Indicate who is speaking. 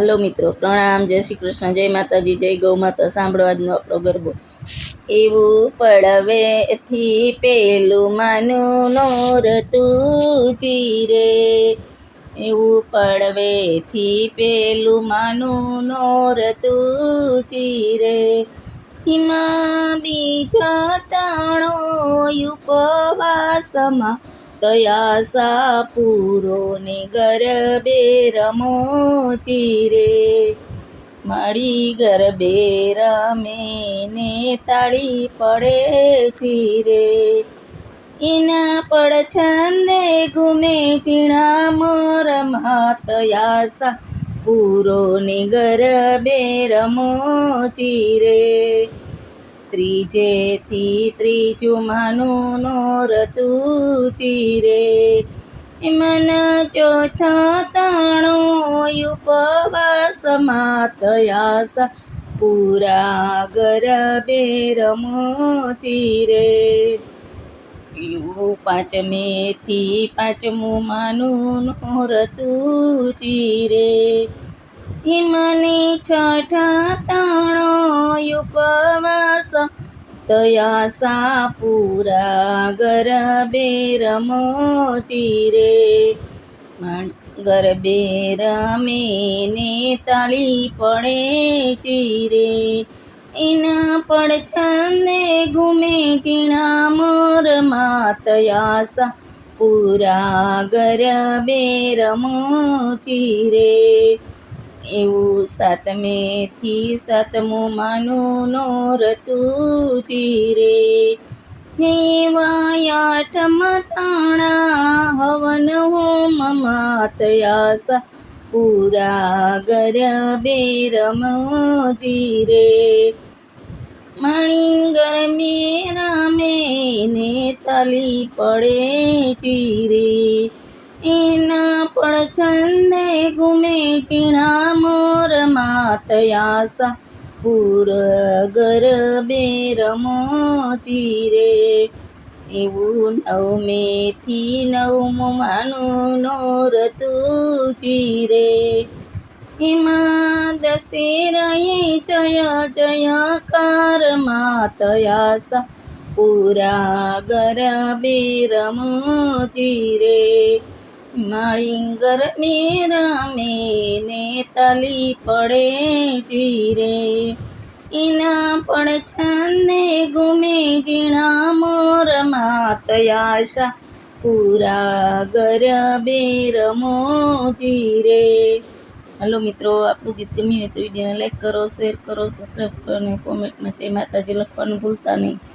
Speaker 1: Hello મિત્રો, પ્રણામ, જય શ્રી કૃષ્ણ, જય માતાજી, જય ગૌ માતા, સાંભળો આજનો આપણો ગરબો. એવું પડવેથી પેલું માનું નોર નોરતું ચીરે. એવું પડવેથી પેલું માનું નોર નોરતું ચીરે. હિમા બીજા તાણો ઉપવાસમાં તયાસા પૂરો ને ગરબે રમો ચીરે. મારી ગરબે રમે ને તાળી પડે ચીરે. એના પડ છંદે ઘૂમે ચીણા મોર માતયાસા પૂરો ને ગરબે રમો ચીરે. ત્રીજેથી ત્રીજું માનું નોરતું ચીરે. મન ચોથા તાણો ઉપવાસ તયાસા, પૂરા ગરબે રમો ચીરે. એવું પાંચમેથી પાંચમું માનું નોરતું ચીરે. હિમની છઠા તાણો ઉપવાસ તયાસા પૂરા ગરબે રમો રે ગરબે રમે ને તાળી પડે ચીરે એના પડ છંદે ઘૂમે ચીણા મોર માતયાસા પૂરા ગરબે રમો ચીરે એવું સાતમેથી સાતમું માનું નોરતું રે હેવાયાઠમ તાણા હવન હોમ માતયાસા પૂરા ગરબે બેરમજી રે મણિંગર મેરા મેને તલી પડે ચીરે. એના પણ છંદે ઘુમે ચીણા મોર માતયાસા પૂર ગરબે રમો ચીરે એવું નવમેથી નવમું માનું નોરતું ચીરે એમાં દશેરાએ જય જયકાર માતયાસા પૂરા ગરબે રમો ચીરે માળીંગર મેરા ને તલી પડે જીરે. એના પણ છંદે ગુમે જીણા મોર માતયાશા પૂરા ગરબે રમો જીરે. હલો મિત્રો, આપણું ગીત ગમ્યું હોય તો વિડીયોને લાઈક કરો શેર કરો સબસ્ક્રાઈબ કરો અને કોમેન્ટમાં જય માતાજી લખવાનું ભૂલતા નહીં.